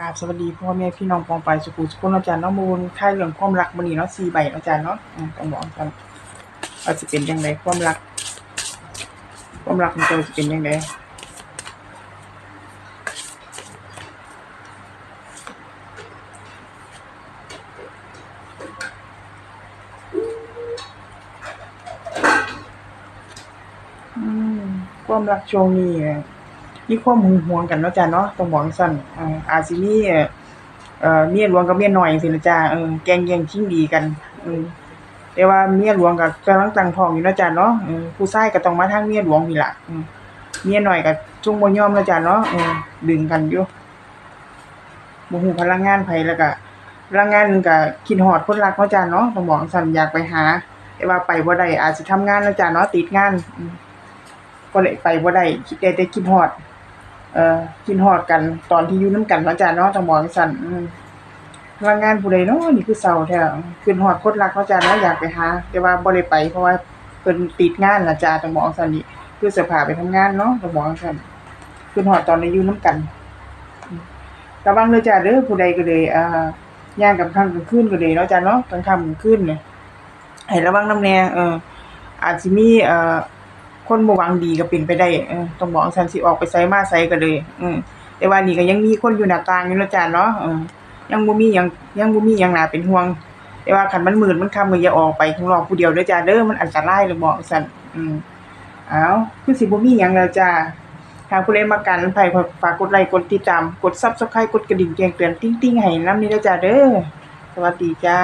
กราบสวัสดีพ่อแม่พี่น้องปองไปสุขุสุขคนอาจารย์เนาะมูลค่ายเรื่องความรักมื้อนี้เนาะ4ใบอาจารย์เนาะอืมต้องบอกกันว่าสิเป็นจังไดความรัก ความรักมันจะเป็นจังไดอืมความรักช่วงนี้อะ มีความหึงหวงกันเนาะจ้ะเนาะต้องบอกจั่งซั้นอ่าอาจสิมีเอ่อเอ่อเมียหลวงกับเมียน้อยจังซี่ล่ะจ้ะเออแกงแย่งชิงดีกันอืแต่ว่าเมียหลวงก็กำลังตั้งท้องอยู่เนาะจ้ะเนาะเออผู้ชายก็ต้องมาทางเมียหลวงนี่ล่ะอืมเมียน้อยก็จุงบ่ยอมเนาะจ้ะเนาะเออดึงกันอยู่บ่ฮู้พลังงานไผแล้วก็พลังงานนึงก็คิดฮอดคนรักเนาะจ้ะเนาะต้องบอกจั่งซั้นอยากไปหาแต่ว่าไปบ่ได้อาจสิทำงานเนาะจ้ะเนาะติดงานก็เลยไปบ่ได้คิดได้แต่คิดฮอด เอ่อคิดฮอดกันตอนที่อยู่นำกันเนาะจ้ะเนาะต้องบอกจังซั่นพลังงานผู้ใดเนาะนี่คือเศร้าแท้คิดฮอดคนรักเนาะจ้ะเนาะอยากไปหาแต่ว่าบ่ได้ไปเพราะว่าเพิ่นติดงานละจ้ะต้องบอกจังซั่นนี่คือเสื้อผ้าไปทำงานเนาะต้องบอกจังซั่นคิดฮอดตอนได้อยู่นำกันระวังเด้อจ้ะเด้อผู้ใดก็เลยอ่าย่างกลางค่ำกลางคืนก็เลยเนาะจ้ะเนาะกลางค่ำกลางคืนเนี่ยให้ระวังน้ำแน่เอออาจสิมีเอ่อ คนบ่หวังดีก็เป็นไปได้เออต้องบอกจั่งซั้นสิออกไปไสมาไสก็เลย อืมแต่ว่านี่ก็ยังมีคนอยู่หน้าต่างอยู่นะจ้ะเนาะเออยังบ่มียังยังบ่มียังหนาเป็นห่วง แต่ว่าคันมันมืดมันค่ำก็อย่าออกไปข้างนอกผู้เดียวเด้อจ้ะเด้อมันอันตรายเลยบอกจั่งซั้นอืมอ้าวคือสิบ่มีหยังแล้วจ้ะถ้าผู้ใดมักการไผฝากกดไลค์กดติดตามกด Subscribe กดกระดิ่งแจ้งเตือนติ๊งๆให้น้ำนี่เด้อจ้ะเด้อสวัสดีจ้า